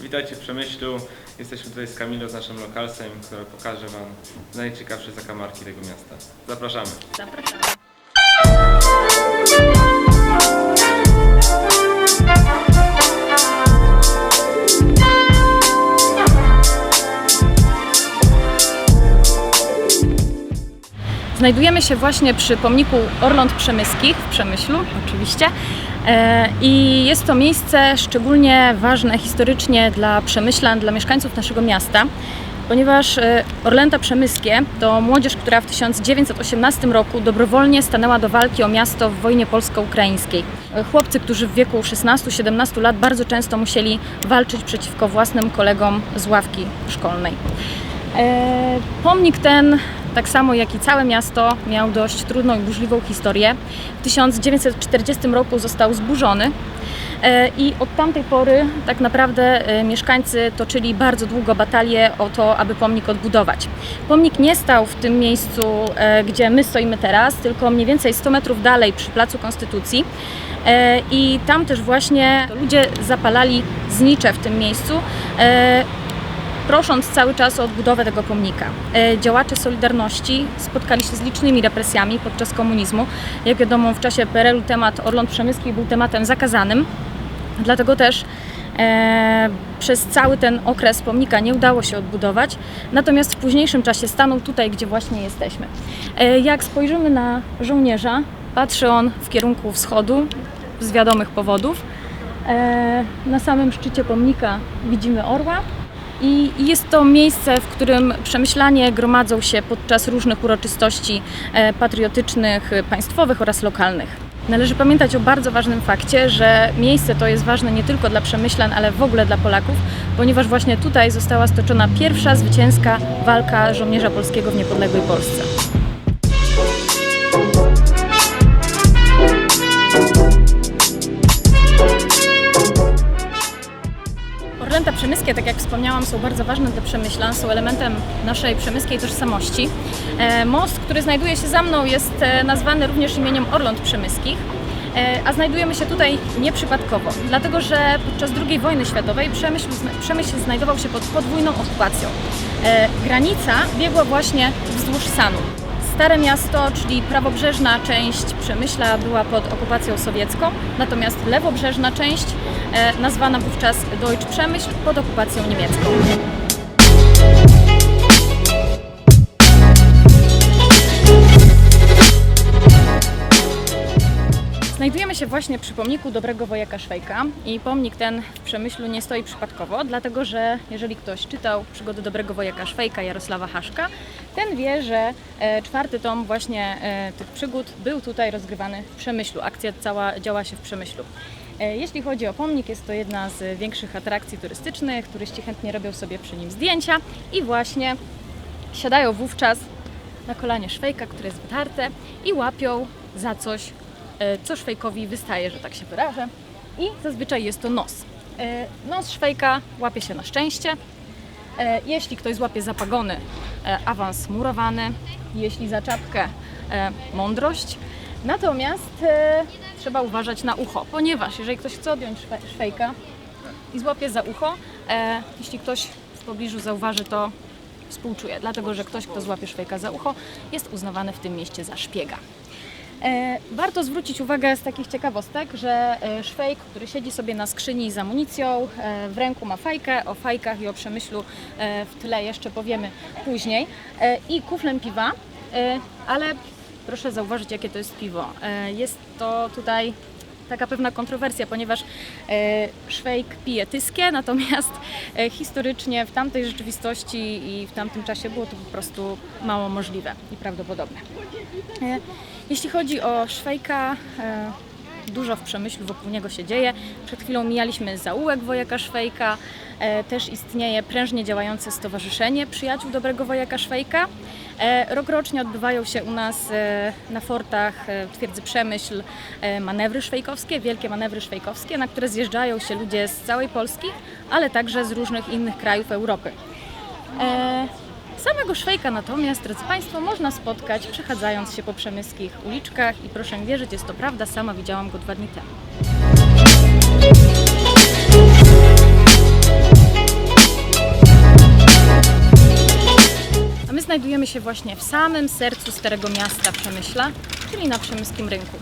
Witajcie w Przemyślu. Jesteśmy tutaj z Kamilo, z naszym lokalsem, który pokaże Wam najciekawsze zakamarki tego miasta. Zapraszamy. Zapraszamy. Znajdujemy się właśnie przy pomniku Orląt Przemyskich w Przemyślu, oczywiście. E, I jest to miejsce szczególnie ważne historycznie dla Przemyślan, dla mieszkańców naszego miasta, ponieważ e, Orlęta Przemyskie to młodzież, która w 1918 roku dobrowolnie stanęła do walki o miasto w wojnie polsko-ukraińskiej. E, Chłopcy, którzy w wieku 16-17 lat bardzo często musieli walczyć przeciwko własnym kolegom z ławki szkolnej. Pomnik ten, tak samo jak i całe miasto, miał dość trudną i burzliwą historię. W 1940 roku został zburzony e, i od tamtej pory tak naprawdę e, mieszkańcy toczyli bardzo długo batalię o to, aby pomnik odbudować. Pomnik nie stał w tym miejscu, e, gdzie my stoimy teraz, tylko mniej więcej 100 metrów dalej przy Placu Konstytucji. I tam też właśnie ludzie zapalali znicze w tym miejscu. Prosząc cały czas o odbudowę tego pomnika. E, Działacze Solidarności spotkali się z licznymi represjami podczas komunizmu. Jak wiadomo, w czasie PRL-u temat Orląt Przemyskich był tematem zakazanym, dlatego też e, przez cały ten okres pomnika nie udało się odbudować, natomiast w późniejszym czasie stanął tutaj, gdzie właśnie jesteśmy. E, jak spojrzymy na żołnierza, patrzy on w kierunku wschodu z wiadomych powodów. E, na samym szczycie pomnika widzimy orła, i jest to miejsce, w którym przemyślanie gromadzą się podczas różnych uroczystości e, patriotycznych, państwowych oraz lokalnych. Należy pamiętać o bardzo ważnym fakcie, że miejsce to jest ważne nie tylko dla Przemyślan, ale w ogóle dla Polaków, ponieważ właśnie tutaj została stoczona pierwsza zwycięska walka żołnierza polskiego w niepodległej Polsce. Wspomniałam, są bardzo ważne dla Przemyślan, są elementem naszej przemyskiej tożsamości. E, Most, który znajduje się za mną, jest e, nazwany również imieniem Orląt Przemyskich. E, A znajdujemy się tutaj nieprzypadkowo, dlatego że podczas II wojny światowej Przemyśl, Przemyśl znajdował się pod podwójną okupacją. Granica biegła właśnie wzdłuż Sanu. Stare miasto, czyli prawobrzeżna część Przemyśla była pod okupacją sowiecką, natomiast lewobrzeżna część, e, nazwana wówczas Deutsch Przemyśl, pod okupacją niemiecką. Znajdujemy się właśnie przy pomniku dobrego wojaka Szwejka i pomnik ten w Przemyślu nie stoi przypadkowo, dlatego że jeżeli ktoś czytał przygody dobrego wojaka Szwejka Jarosława Haszka, ten wie, że e, czwarty tom właśnie e, tych przygód był tutaj rozgrywany w Przemyślu. Akcja cała działa się w Przemyślu. E, Jeśli chodzi o pomnik, jest to jedna z większych atrakcji turystycznych. Turyści chętnie robią sobie przy nim zdjęcia i właśnie siadają wówczas na kolanie szwejka, które jest wytarte i łapią za coś, co szwejkowi wystaje, że tak się wyrażę. I zazwyczaj jest to nos. E, Nos szwejka łapie się na szczęście. E, Jeśli ktoś złapie za pagony, e, awans murowany. Jeśli za czapkę, e, mądrość. Natomiast e, trzeba uważać na ucho, ponieważ jeżeli ktoś chce odjąć szwe- i złapie za ucho, e, jeśli ktoś w pobliżu zauważy to, współczuję, dlatego że ktoś, kto złapie szwejka za ucho, jest uznawany w tym mieście za szpiega. E, Warto zwrócić uwagę z takich ciekawostek, że e, szwejk, który siedzi sobie na skrzyni z amunicją, e, w ręku ma fajkę, o fajkach i o przemyślu w tle jeszcze powiemy później, i kuflem piwa, ale proszę zauważyć, jakie to jest piwo. Jest to tutaj taka pewna kontrowersja, ponieważ szwejk pije tyskie, natomiast historycznie w tamtej rzeczywistości i w tamtym czasie było to po prostu mało możliwe i prawdopodobne. E, Jeśli chodzi o Szwejka, e, dużo w przemyślu wokół niego się dzieje. Przed chwilą mijaliśmy zaułek wojaka Szwejka. E, Też istnieje prężnie działające Stowarzyszenie Przyjaciół Dobrego Wojaka Szwejka. E, Rokrocznie odbywają się u nas na fortach twierdzy Przemyśl manewry szwejkowskie, wielkie manewry szwejkowskie, na które zjeżdżają się ludzie z całej Polski, ale także z różnych innych krajów Europy. Samego szwejka natomiast, drodzy Państwo, można spotkać przechadzając się po przemyskich uliczkach i proszę mi wierzyć, jest to prawda, sama widziałam go dwa dni temu. A my znajdujemy się właśnie w samym sercu Starego Miasta Przemyśla, czyli na Przemyskim Rynku.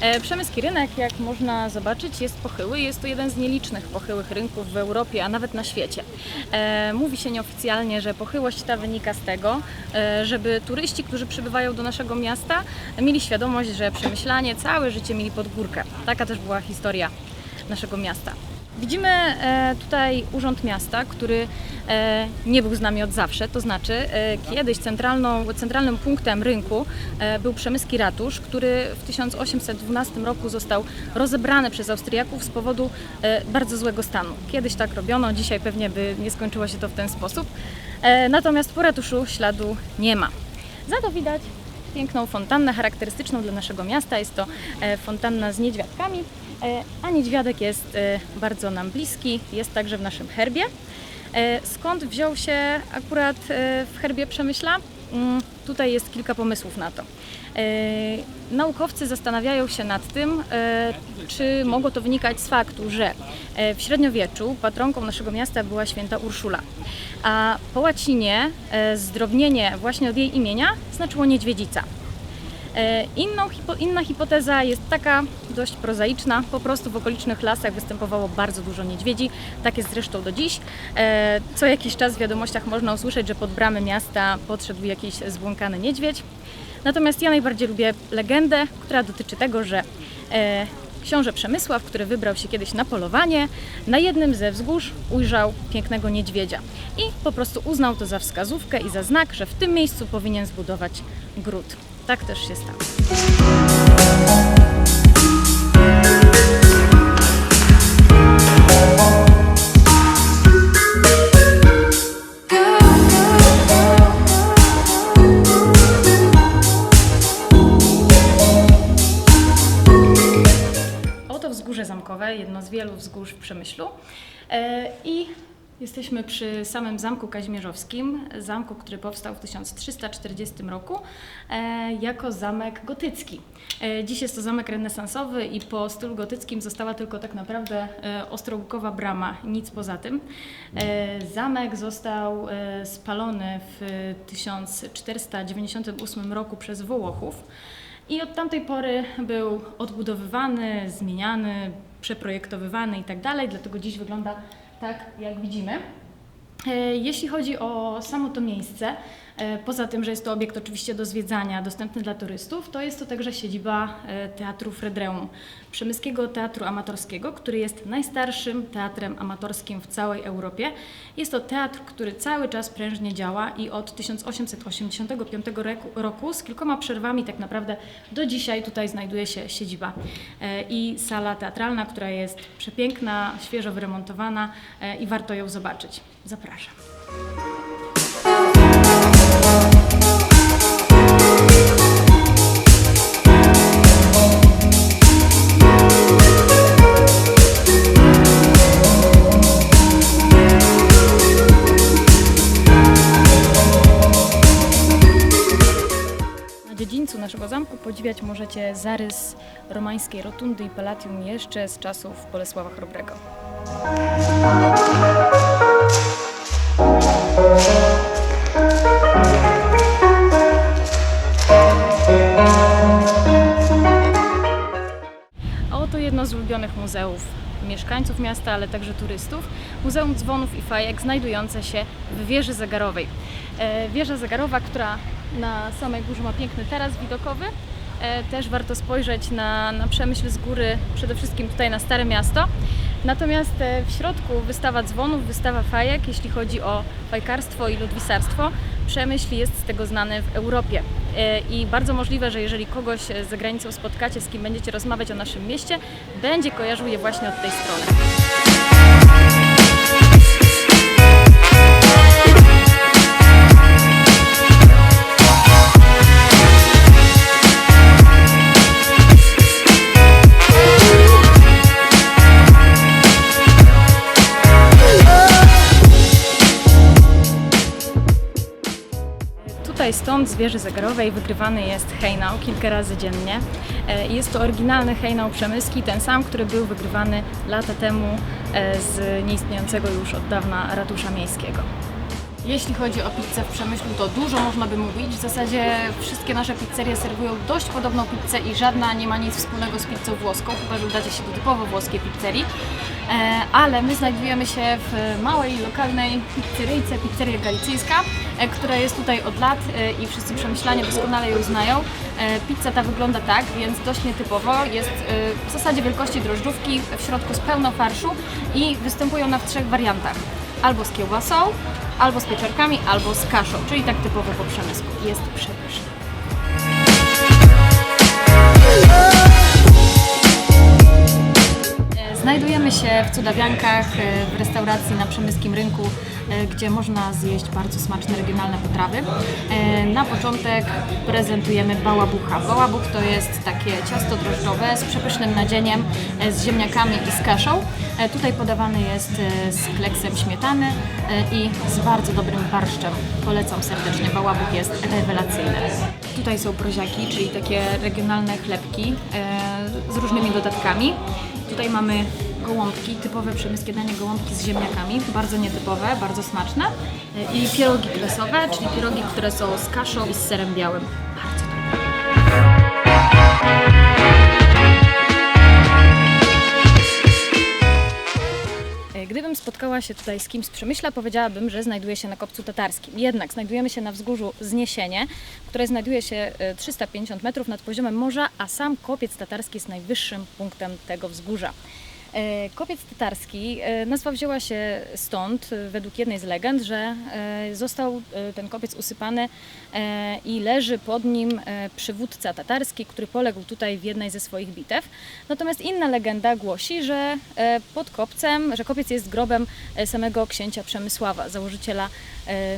E, Przemyski rynek, jak można zobaczyć, jest pochyły. Jest to jeden z nielicznych pochyłych rynków w Europie, a nawet na świecie. E, Mówi się nieoficjalnie, że pochyłość ta wynika z tego, e, żeby turyści, którzy przybywają do naszego miasta, mieli świadomość, że przemyślanie całe życie mieli pod górkę. Taka też była historia naszego miasta. Widzimy e, tutaj Urząd Miasta, który e, nie był z nami od zawsze, to znaczy e, kiedyś centralnym punktem rynku był Przemyski Ratusz, który w 1812 roku został rozebrany przez Austriaków z powodu bardzo złego stanu. Kiedyś tak robiono, dzisiaj pewnie by nie skończyło się to w ten sposób. Natomiast po ratuszu śladu nie ma. Za to widać piękną fontannę charakterystyczną dla naszego miasta. Jest to fontanna z niedźwiadkami, a niedźwiadek jest e, bardzo nam bliski, jest także w naszym herbie. E, Skąd wziął się akurat e, w herbie Przemyśla? Mm, Tutaj jest kilka pomysłów na to. E, Naukowcy zastanawiają się nad tym, e, czy mogło to wynikać z faktu, że e, w średniowieczu patronką naszego miasta była święta Urszula, a po łacinie e, zdrobnienie właśnie od jej imienia znaczyło niedźwiedzica. E, Inną, inna hipoteza jest taka dość prozaiczna. Po prostu w okolicznych lasach występowało bardzo dużo niedźwiedzi. Tak jest zresztą do dziś. E, Co jakiś czas w wiadomościach można usłyszeć, że pod bramy miasta podszedł jakiś zbłąkany niedźwiedź. Natomiast ja najbardziej lubię legendę, która dotyczy tego, że e, książę Przemysław, który wybrał się kiedyś na polowanie, na jednym ze wzgórz ujrzał pięknego niedźwiedzia i po prostu uznał to za wskazówkę i za znak, że w tym miejscu powinien zbudować gród. Tak też się stało. Z wielu wzgórz w Przemyślu. E, I jesteśmy przy samym Zamku Kazimierzowskim, zamku, który powstał w 1340 roku e, jako zamek gotycki. E, Dziś jest to zamek renesansowy i po stylu gotyckim została tylko tak naprawdę e, brama, nic poza tym. Zamek został spalony w 1498 roku przez Wołochów. I od tamtej pory był odbudowywany, zmieniany, przeprojektowywany i tak dalej, dlatego dziś wygląda tak, jak widzimy. E, Jeśli chodzi o samo to miejsce, poza tym, że jest to obiekt oczywiście do zwiedzania, dostępny dla turystów, to jest to także siedziba e, Teatru Fredreum, Przemyskiego Teatru Amatorskiego, który jest najstarszym teatrem amatorskim w całej Europie. Jest to teatr, który cały czas prężnie działa i od 1885 roku, z kilkoma przerwami tak naprawdę do dzisiaj tutaj znajduje się siedziba e, i sala teatralna, która jest przepiękna, świeżo wyremontowana e, i warto ją zobaczyć. Zapraszam. Dziedzińcu naszego zamku podziwiać możecie zarys romańskiej rotundy i palatium jeszcze z czasów Bolesława Chrobrego. Z ulubionych muzeów mieszkańców miasta, ale także turystów. Muzeum Dzwonów i Fajek znajdujące się w wieży zegarowej. E, Wieża zegarowa, która na samej górze ma piękny taras widokowy. E, Też warto spojrzeć na, na przemyśl z góry, przede wszystkim tutaj na Stare Miasto. Natomiast e, w środku wystawa dzwonów, wystawa fajek, jeśli chodzi o fajkarstwo i ludwisarstwo. Przemyśl jest z tego znany w Europie i bardzo możliwe, że jeżeli kogoś e, za granicą spotkacie, z kim będziecie rozmawiać o naszym mieście, będzie kojarzył je właśnie od tej strony. Tutaj stąd z wieży zegarowej wygrywany jest hejnał kilka razy dziennie. E, Jest to oryginalny hejnał przemyski, ten sam, który był wygrywany lata temu e, z nieistniejącego już od dawna ratusza miejskiego. Jeśli chodzi o pizzę w Przemyślu, to dużo można by mówić. W zasadzie wszystkie nasze pizzerie serwują dość podobną pizzę i żadna nie ma nic wspólnego z pizzą włoską, chyba że udacie się do typowo włoskiej pizzerii. E, ale my znajdujemy się w małej, lokalnej pizzeryjce, pizzeria galicyjska, e, która jest tutaj od lat e, i wszyscy przemyślanie doskonale ją znają. Pizza ta wygląda tak, więc dość nietypowo. Jest w zasadzie wielkości drożdżówki, w środku z pełno farszu i występują ona w trzech wariantach. Albo z kiełbasą, albo z pieczarkami, albo z kaszą, czyli tak typowo po przemysłu. Jest przepyszna. Znajdujemy się w Cudawiankach, e, w restauracji na Przemyskim Rynku, e, gdzie można zjeść bardzo smaczne regionalne potrawy. E, Na początek prezentujemy bałabucha. Bałabuch to jest takie ciasto drożdżowe z przepysznym nadzieniem, z ziemniakami i z kaszą. Tutaj podawany jest z kleksem śmietany i z bardzo dobrym barszczem. Polecam serdecznie, bałabuch jest rewelacyjny. Tutaj są proziaki, czyli takie regionalne chlebki e, z różnymi dodatkami. Tutaj mamy gołąbki, typowe przemyskie danie gołąbki z ziemniakami, bardzo nietypowe, bardzo smaczne. E, I pierogi kresowe, czyli pierogi, które są z kaszą i z serem białym. Gdybym spotkała się tutaj z kimś z Przemyśla, powiedziałabym, że znajduje się na kopcu tatarskim. Jednak znajdujemy się na wzgórzu Zniesienie, które znajduje się e, 350 metrów nad poziomem morza, a sam kopiec tatarski jest najwyższym punktem tego wzgórza. E, Kopiec tatarski, e, nazwa wzięła się stąd, e, według jednej z legend, że został ten kopiec usypany i leży pod nim przywódca tatarski, który poległ tutaj w jednej ze swoich bitew. Natomiast inna legenda głosi, że pod kopcem, że kopiec jest grobem samego księcia Przemysława, założyciela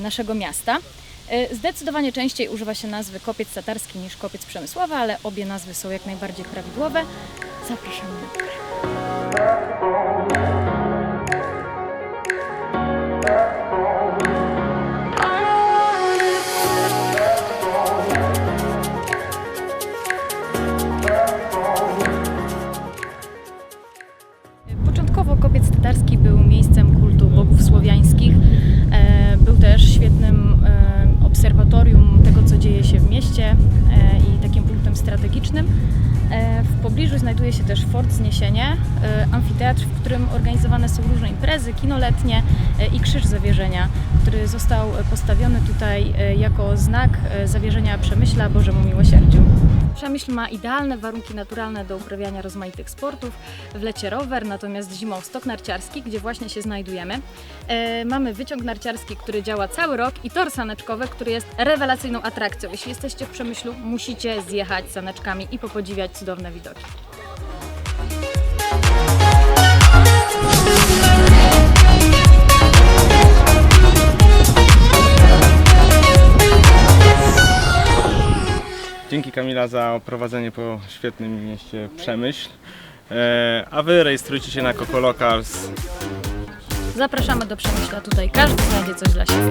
naszego miasta. Zdecydowanie częściej używa się nazwy kopiec tatarski niż kopiec Przemysława, ale obie nazwy są jak najbardziej prawidłowe. Zapraszamy na. Yeah. Kino letnie e, i krzyż zawierzenia, który został postawiony tutaj e, jako znak e, zawierzenia Przemyśla Bożemu Miłosierdziu. Przemyśl ma idealne warunki naturalne do uprawiania rozmaitych sportów. W lecie rower, natomiast zimą stok narciarski, gdzie właśnie się znajdujemy. E, mamy wyciąg narciarski, który działa cały rok i tor saneczkowy, który jest rewelacyjną atrakcją. Jeśli jesteście w Przemyślu, musicie zjechać saneczkami i popodziwiać cudowne widoki. Kamila za oprowadzenie po świetnym mieście Przemyśl. E, A wy rejestrujcie się na Coco Locals. Zapraszamy do Przemyśla tutaj, każdy znajdzie coś dla siebie.